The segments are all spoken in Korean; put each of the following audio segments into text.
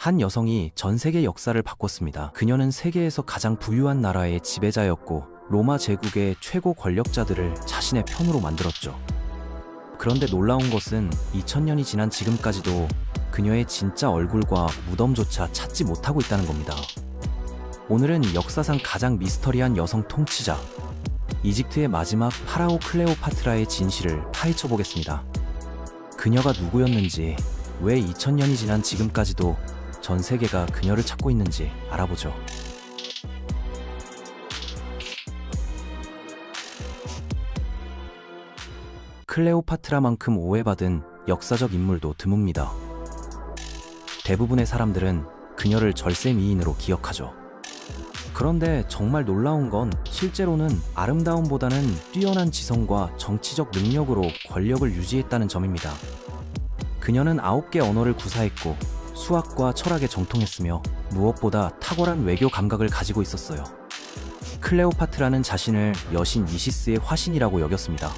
한 여성이 전 세계 역사를 바꿨습니다. 그녀는 세계에서 가장 부유한 나라의 지배자였고 로마 제국의 최고 권력자들을 자신의 편으로 만들었죠. 그런데 놀라운 것은 2000년이 지난 지금까지도 그녀의 진짜 얼굴과 무덤조차 찾지 못하고 있다는 겁니다. 오늘은 역사상 가장 미스터리한 여성 통치자, 이집트의 마지막 파라오 클레오파트라의 진실을 파헤쳐 보겠습니다. 그녀가 누구였는지, 왜 2000년이 지난 지금까지도 전 세계가 그녀를 찾고 있는지 알아보죠. 클레오파트라만큼 오해받은 역사적 인물도 드뭅니다. 대부분의 사람들은 그녀를 절세 미인으로 기억하죠. 그런데 정말 놀라운 건 실제로는 아름다움보다는 뛰어난 지성과 정치적 능력으로 권력을 유지했다는 점입니다. 그녀는 아홉 개 언어를 구사했고 수학과 철학에 정통했으며 무엇보다 탁월한 외교 감각을 가지고 있었어요. 클레오파트라는 자신을 여신 이시스의 화신이라고 여겼습니다.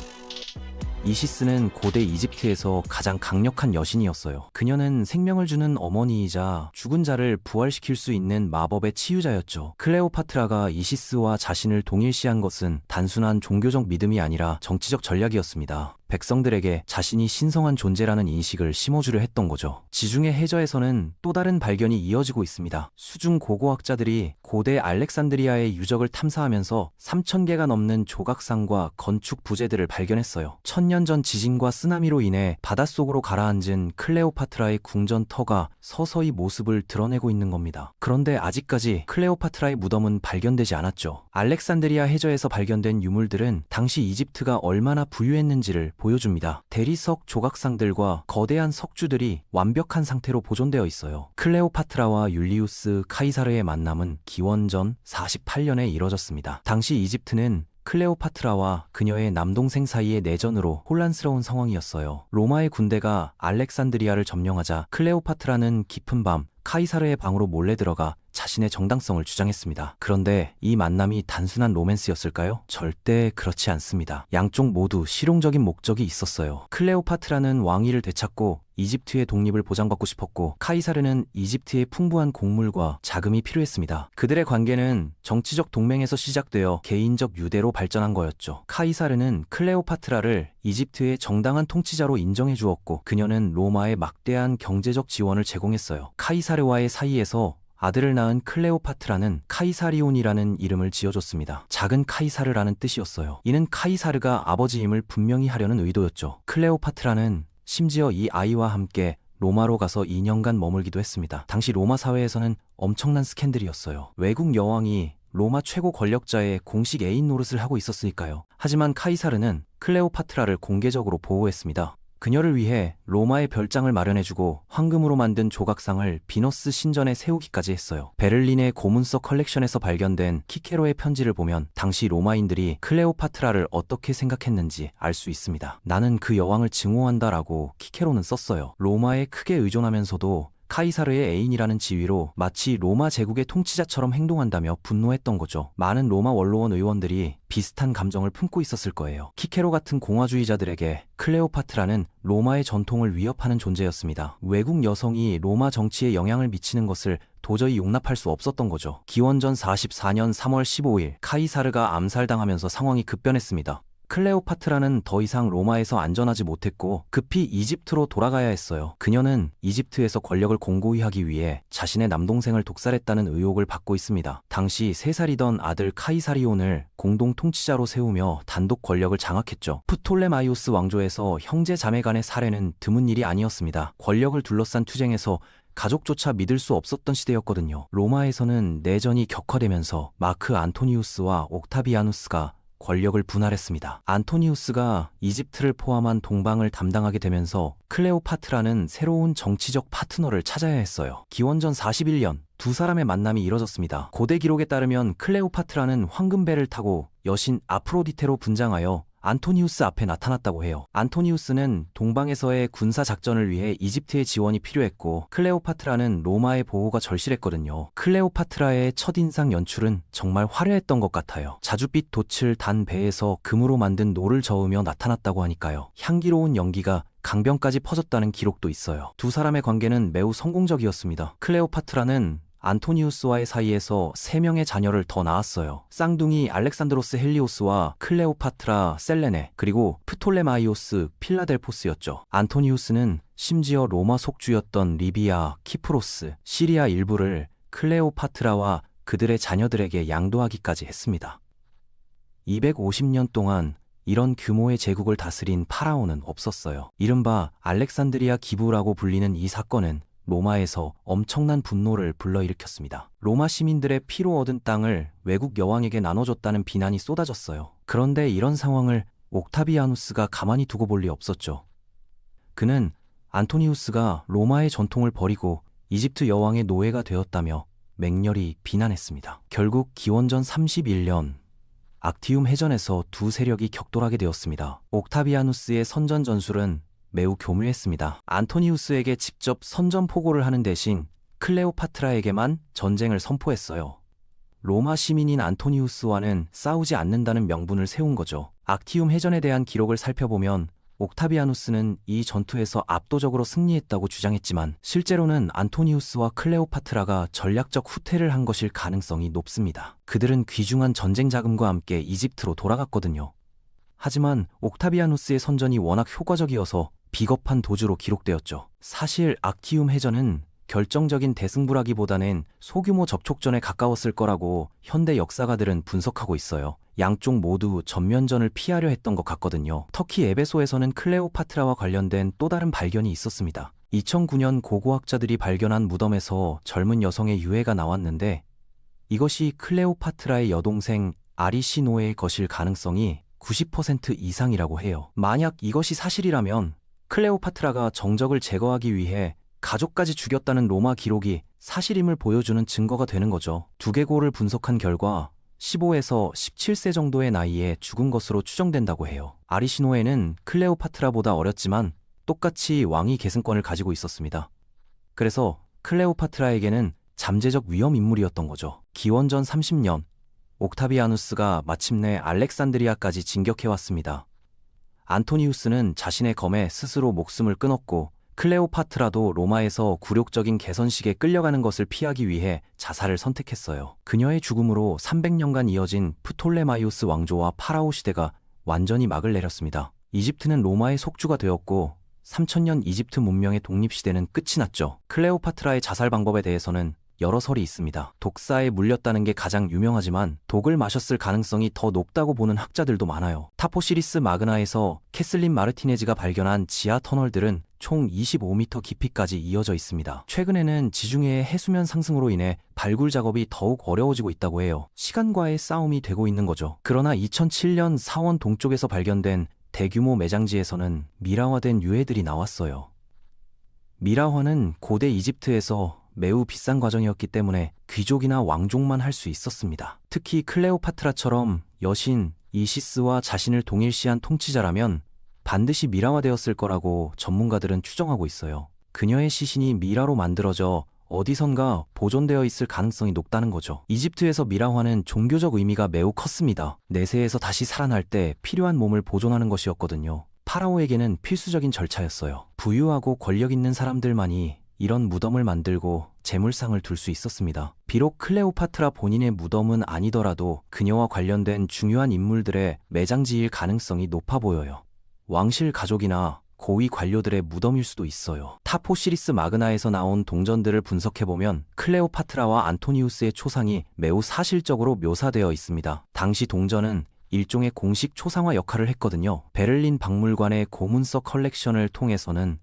이시스는 고대 이집트에서 가장 강력한 여신이었어요. 그녀는 생명을 주는 어머니이자 죽은 자를 부활시킬 수 있는 마법의 치유자였죠. 클레오파트라가 이시스와 자신을 동일시한 것은 단순한 종교적 믿음이 아니라 정치적 전략이었습니다. 백성들에게 자신이 신성한 존재라는 인식을 심어주려 했던 거죠. 지중해 해저에서는 또 다른 발견이 이어지고 있습니다. 수중 고고학자들이 고대 알렉산드리아의 유적을 탐사하면서 3,000개가 넘는 조각상과 건축 부재들을 발견했어요. 천년 전 지진과 쓰나미로 인해 바닷속으로 가라앉은 클레오파트라의 궁전 터가 서서히 모습을 드러내고 있는 겁니다. 그런데 아직까지 클레오파트라의 무덤은 발견되지 않았죠. 알렉산드리아 해저에서 발견된 유물들은 당시 이집트가 얼마나 부유했는지를 보여줍니다. 대리석 조각상들과 거대한 석주들이 완벽한 상태로 보존되어 있어요. 클레오파트라와 율리우스 카이사르의 만남은 기원전 48년에 이뤄졌습니다. 당시 이집트는 클레오파트라와 그녀의 남동생 사이의 내전으로 혼란스러운 상황이었어요. 로마의 군대가 알렉산드리아를 점령하자 클레오파트라는 깊은 밤 카이사르의 방으로 몰래 들어가 자신의 정당성을 주장했습니다. 그런데 이 만남이 단순한 로맨스였을까요? 절대 그렇지 않습니다. 양쪽 모두 실용적인 목적이 있었어요. 클레오파트라는 왕위를 되찾고 이집트의 독립을 보장받고 싶었고 카이사르는 이집트의 풍부한 곡물과 자금이 필요했습니다. 그들의 관계는 정치적 동맹에서 시작되어 개인적 유대로 발전한 거였죠. 카이사르는 클레오파트라를 이집트의 정당한 통치자로 인정해 주었고 그녀는 로마에 막대한 경제적 지원을 제공했어요. 카이사르와의 사이에서 아들을 낳은 클레오파트라는 카이사리온이라는 이름을 지어줬습니다. 작은 카이사르라는 뜻이었어요. 이는 카이사르가 아버지 임을 분명히 하려는 의도였죠. 클레오파트라는 심지어 이 아이와 함께 로마로 가서 2년간 머물기도 했습니다. 당시 로마 사회에서는 엄청난 스캔들이었어요. 외국 여왕이 로마 최고 권력자의 공식 애인 노릇을 하고 있었으니까요. 하지만 카이사르는 클레오파트라를 공개적으로 보호했습니다. 그녀를 위해 로마의 별장을 마련해주고 황금으로 만든 조각상을 비너스 신전에 세우기까지 했어요. 베를린의 고문서 컬렉션에서 발견된 키케로의 편지를 보면 당시 로마인들이 클레오파트라를 어떻게 생각했는지 알 수 있습니다. 나는 그 여왕을 증오한다라고 키케로는 썼어요. 로마에 크게 의존하면서도 카이사르의 애인이라는 지위로 마치 로마 제국의 통치자처럼 행동한다며 분노했던 거죠. 많은 로마 원로원 의원들이 비슷한 감정을 품고 있었을 거예요. 키케로 같은 공화주의자들에게 클레오파트라는 로마의 전통을 위협하는 존재였습니다. 외국 여성이 로마 정치에 영향을 미치는 것을 도저히 용납할 수 없었던 거죠. 기원전 44년 3월 15일 카이사르가 암살당하면서 상황이 급변했습니다. 클레오파트라는 더 이상 로마에서 안전하지 못했고 급히 이집트로 돌아가야 했어요. 그녀는 이집트에서 권력을 공고히 하기 위해 자신의 남동생을 독살했다는 의혹을 받고 있습니다. 당시 3살이던 아들 카이사리온을 공동 통치자로 세우며 단독 권력을 장악했죠. 프톨레마이오스 왕조에서 형제 자매 간의 살해는 드문 일이 아니었습니다. 권력을 둘러싼 투쟁에서 가족조차 믿을 수 없었던 시대였거든요. 로마에서는 내전이 격화되면서 마크 안토니우스와 옥타비아누스가 권력을 분할했습니다. 안토니우스가 이집트를 포함한 동방을 담당하게 되면서 클레오파트라는 새로운 정치적 파트너를 찾아야 했어요. 기원전 41년 두 사람의 만남이 이뤄졌습니다. 고대 기록에 따르면 클레오파트라는 황금 배를 타고 여신 아프로디테로 분장하여 안토니우스 앞에 나타났다고 해요. 안토니우스는 동방에서의 군사 작전을 위해 이집트의 지원이 필요했고 클레오파트라는 로마의 보호가 절실했거든요. 클레오파트라의 첫인상 연출은 정말 화려했던 것 같아요. 자줏빛 돛을 단 배에서 금으로 만든 노를 저으며 나타났다고 하니까요. 향기로운 연기가 강변까지 퍼졌다는 기록도 있어요. 두 사람의 관계는 매우 성공적이었습니다. 클레오파트라는 안토니우스와의 사이에서 세 명의 자녀를 더 낳았어요. 쌍둥이 알렉산드로스 헬리오스와 클레오파트라 셀레네, 그리고 프톨레마이오스 필라델포스였죠. 안토니우스는 심지어 로마 속주였던 리비아, 키프로스, 시리아 일부를 클레오파트라와 그들의 자녀들에게 양도하기까지 했습니다. 250년 동안 이런 규모의 제국을 다스린 파라오는 없었어요. 이른바 알렉산드리아 기부라고 불리는 이 사건은 로마에서 엄청난 분노를 불러일으켰습니다. 로마 시민들의 피로 얻은 땅을 외국 여왕에게 나눠줬다는 비난이 쏟아졌어요. 그런데 이런 상황을 옥타비아누스가 가만히 두고 볼 리 없었죠. 그는 안토니우스가 로마의 전통을 버리고 이집트 여왕의 노예가 되었다며 맹렬히 비난했습니다. 결국 기원전 31년 악티움 해전에서 두 세력이 격돌하게 되었습니다. 옥타비아누스의 선전 전술은 매우 교묘했습니다. 안토니우스에게 직접 선전포고를 하는 대신 클레오파트라에게만 전쟁을 선포했어요. 로마 시민인 안토니우스와는 싸우지 않는다는 명분을 세운 거죠. 악티움 해전에 대한 기록을 살펴보면 옥타비아누스는 이 전투에서 압도적으로 승리했다고 주장했지만 실제로는 안토니우스와 클레오파트라가 전략적 후퇴를 한 것일 가능성이 높습니다. 그들은 귀중한 전쟁 자금과 함께 이집트로 돌아갔거든요. 하지만 옥타비아누스의 선전이 워낙 효과적이어서 비겁한 도주로 기록되었죠. 사실 악티움 해전은 결정적인 대승부라기보다는 소규모 접촉전에 가까웠을 거라고 현대 역사가들은 분석하고 있어요. 양쪽 모두 전면전을 피하려 했던 것 같거든요. 터키 에베소에서는 클레오파트라와 관련된 또 다른 발견이 있었습니다. 2009년 고고학자들이 발견한 무덤에서 젊은 여성의 유해가 나왔는데 이것이 클레오파트라의 여동생 아리시노의 것일 가능성이 90% 이상이라고 해요. 만약 이것이 사실이라면 클레오파트라가 정적을 제거하기 위해 가족까지 죽였다는 로마 기록이 사실임을 보여주는 증거가 되는 거죠. 두개골을 분석한 결과 15에서 17세 정도의 나이에 죽은 것으로 추정된다고 해요. 아리시노에는 클레오파트라보다 어렸지만 똑같이 왕위 계승권을 가지고 있었습니다. 그래서 클레오파트라에게는 잠재적 위험 인물이었던 거죠. 기원전 30년 옥타비아누스가 마침내 알렉산드리아까지 진격해왔습니다. 안토니우스는 자신의 검에 스스로 목숨을 끊었고 클레오파트라도 로마에서 굴욕적인 개선식에 끌려가는 것을 피하기 위해 자살을 선택했어요. 그녀의 죽음으로 300년간 이어진 프톨레마이오스 왕조와 파라오 시대가 완전히 막을 내렸습니다. 이집트는 로마의 속주가 되었고 3000년 이집트 문명의 독립시대는 끝이 났죠. 클레오파트라의 자살 방법에 대해서는 여러 설이 있습니다. 독사에 물렸다는 게 가장 유명하지만 독을 마셨을 가능성이 더 높다고 보는 학자들도 많아요. 타포시리스 마그나에서 캐슬린 마르티네즈가 발견한 지하 터널들은 총 25m 깊이까지 이어져 있습니다. 최근에는 지중해의 해수면 상승으로 인해 발굴 작업이 더욱 어려워지고 있다고 해요. 시간과의 싸움이 되고 있는 거죠. 그러나 2007년 사원 동쪽에서 발견된 대규모 매장지에서는 미라화된 유해들이 나왔어요. 미라화는 고대 이집트에서 매우 비싼 과정이었기 때문에 귀족이나 왕족만 할 수 있었습니다. 특히 클레오파트라처럼 여신 이시스와 자신을 동일시한 통치자라면 반드시 미라화되었을 거라고 전문가들은 추정하고 있어요. 그녀의 시신이 미라로 만들어져 어디선가 보존되어 있을 가능성이 높다는 거죠. 이집트에서 미라화는 종교적 의미가 매우 컸습니다. 내세에서 다시 살아날 때 필요한 몸을 보존하는 것이었거든요. 파라오에게는 필수적인 절차였어요. 부유하고 권력 있는 사람들만이 이런 무덤을 만들고 재물상을 둘 수 있었습니다. 비록 클레오파트라 본인의 무덤은 아니더라도 그녀와 관련된 중요한 인물들의 매장지일 가능성이 높아 보여요. 왕실 가족이나 고위 관료들의 무덤일 수도 있어요. 타포 시리스 마그나에서 나온 동전들을 분석해보면 클레오파트라와 안토니우스의 초상이 매우 사실적으로 묘사되어 있습니다. 당시 동전은 일종의 공식 초상화 역할을 했거든요. 베를린 박물관의 고문서 컬렉션을 통해서는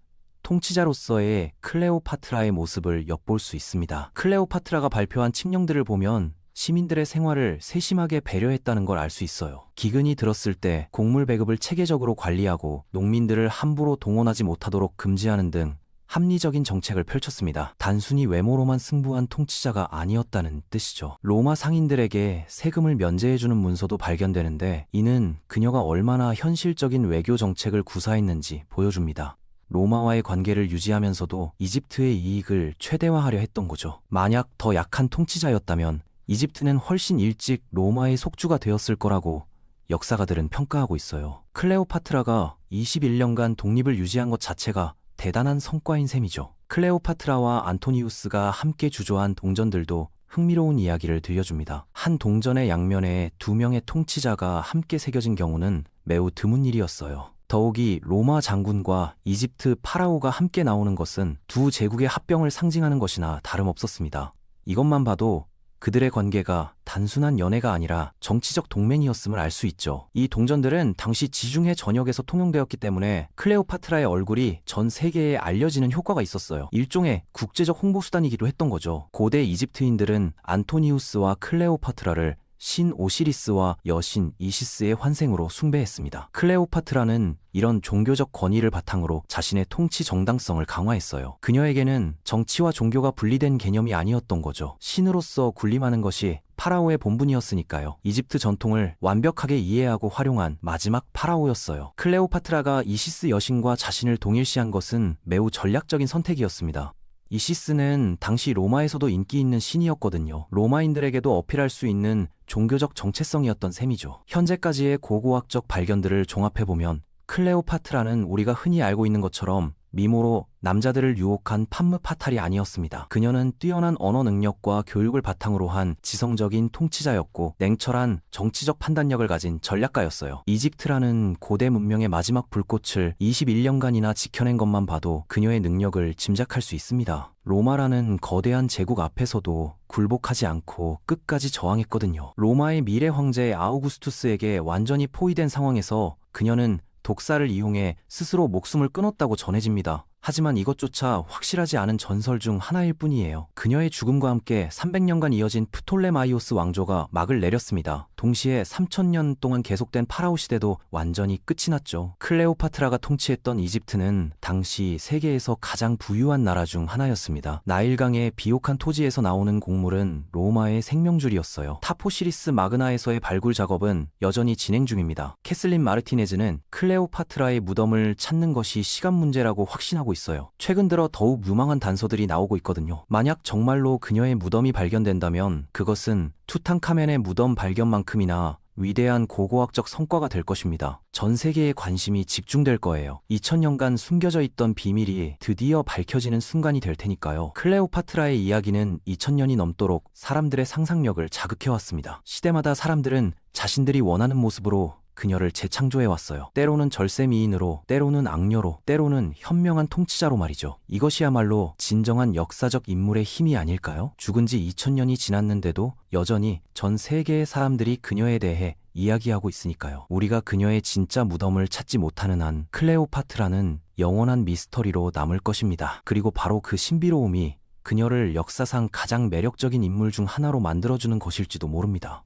통치자로서의 클레오파트라의 모습을 엿볼 수 있습니다. 클레오파트라가 발표한 칙령들을 보면 시민들의 생활을 세심하게 배려했다는 걸 알 수 있어요. 기근이 들었을 때 곡물 배급을 체계적으로 관리하고 농민들을 함부로 동원하지 못하도록 금지하는 등 합리적인 정책을 펼쳤습니다. 단순히 외모로만 승부한 통치자가 아니었다는 뜻이죠. 로마 상인들에게 세금을 면제해주는 문서도 발견되는데 이는 그녀가 얼마나 현실적인 외교 정책을 구사했는지 보여줍니다. 로마와의 관계를 유지하면서도 이집트의 이익을 최대화하려 했던 거죠. 만약 더 약한 통치자였다면 이집트는 훨씬 일찍 로마의 속주가 되었을 거라고 역사가들은 평가하고 있어요. 클레오파트라가 21년간 독립을 유지한 것 자체가 대단한 성과인 셈이죠. 클레오파트라와 안토니우스가 함께 주조한 동전들도 흥미로운 이야기를 들려줍니다. 한 동전의 양면에 두 명의 통치자가 함께 새겨진 경우는 매우 드문 일이었어요. 더욱이 로마 장군과 이집트 파라오가 함께 나오는 것은 두 제국의 합병을 상징하는 것이나 다름없었습니다. 이것만 봐도 그들의 관계가 단순한 연애가 아니라 정치적 동맹이었음을 알 수 있죠. 이 동전들은 당시 지중해 전역에서 통용되었기 때문에 클레오파트라의 얼굴이 전 세계에 알려지는 효과가 있었어요. 일종의 국제적 홍보수단이기도 했던 거죠. 고대 이집트인들은 안토니우스와 클레오파트라를 신 오시리스와 여신 이시스의 환생으로 숭배했습니다. 클레오파트라는 이런 종교적 권위를 바탕으로 자신의 통치 정당성을 강화했어요. 그녀에게는 정치와 종교가 분리된 개념이 아니었던 거죠. 신으로서 군림하는 것이 파라오의 본분이었으니까요. 이집트 전통을 완벽하게 이해하고 활용한 마지막 파라오였어요. 클레오파트라가 이시스 여신과 자신을 동일시한 것은 매우 전략적인 선택이었습니다. 이시스는 당시 로마에서도 인기 있는 신이었거든요. 로마인들에게도 어필할 수 있는 종교적 정체성이었던 셈이죠. 현재까지의 고고학적 발견들을 종합해보면 클레오파트라는 우리가 흔히 알고 있는 것처럼 미모로 남자들을 유혹한 판무 파탈이 아니었습니다. 그녀는 뛰어난 언어 능력과 교육을 바탕으로 한 지성적인 통치자였고 냉철한 정치적 판단력을 가진 전략가였어요. 이집트라는 고대 문명의 마지막 불꽃을 21년간이나 지켜낸 것만 봐도 그녀의 능력을 짐작할 수 있습니다. 로마라는 거대한 제국 앞에서도 굴복하지 않고 끝까지 저항했거든요. 로마의 미래 황제 아우구스투스에게 완전히 포위된 상황에서 그녀는 독사를 이용해 스스로 목숨을 끊었다고 전해집니다. 하지만 이것조차 확실하지 않은 전설 중 하나일 뿐이에요. 그녀의 죽음과 함께 300년간 이어진 프톨레마이오스 왕조가 막을 내렸습니다. 동시에 3000년 동안 계속된 파라오 시대도 완전히 끝이 났죠. 클레오파트라가 통치했던 이집트는 당시 세계에서 가장 부유한 나라 중 하나였습니다. 나일강의 비옥한 토지에서 나오는 곡물은 로마의 생명줄이었어요. 타포시리스 마그나에서의 발굴 작업은 여전히 진행 중입니다. 캐슬린 마르티네즈는 클레오파트라의 무덤을 찾는 것이 시간 문제라고 확신 하고 있어요. 최근 들어 더욱 유망한 단서들이 나오고 있거든요. 만약 정말로 그녀의 무덤이 발견된다면 그것은 투탕카멘의 무덤 발견만큼이나 위대한 고고학적 성과가 될 것입니다. 전 세계의 관심이 집중될 거예요. 2000년간 숨겨져 있던 비밀이 드디어 밝혀지는 순간이 될 테니까요. 클레오파트라의 이야기는 2000년이 넘도록 사람들의 상상력을 자극해왔습니다. 시대마다 사람들은 자신들이 원하는 모습으로 그녀를 재창조해왔어요. 때로는 절세미인으로, 때로는 악녀로, 때로는 현명한 통치자로 말이죠. 이것이야말로 진정한 역사적 인물의 힘이 아닐까요? 죽은 지 2000년이 지났는데도 여전히 전 세계의 사람들이 그녀에 대해 이야기하고 있으니까요. 우리가 그녀의 진짜 무덤을 찾지 못하는 한 클레오파트라는 영원한 미스터리로 남을 것입니다. 그리고 바로 그 신비로움이 그녀를 역사상 가장 매력적인 인물 중 하나로 만들어주는 것일지도 모릅니다.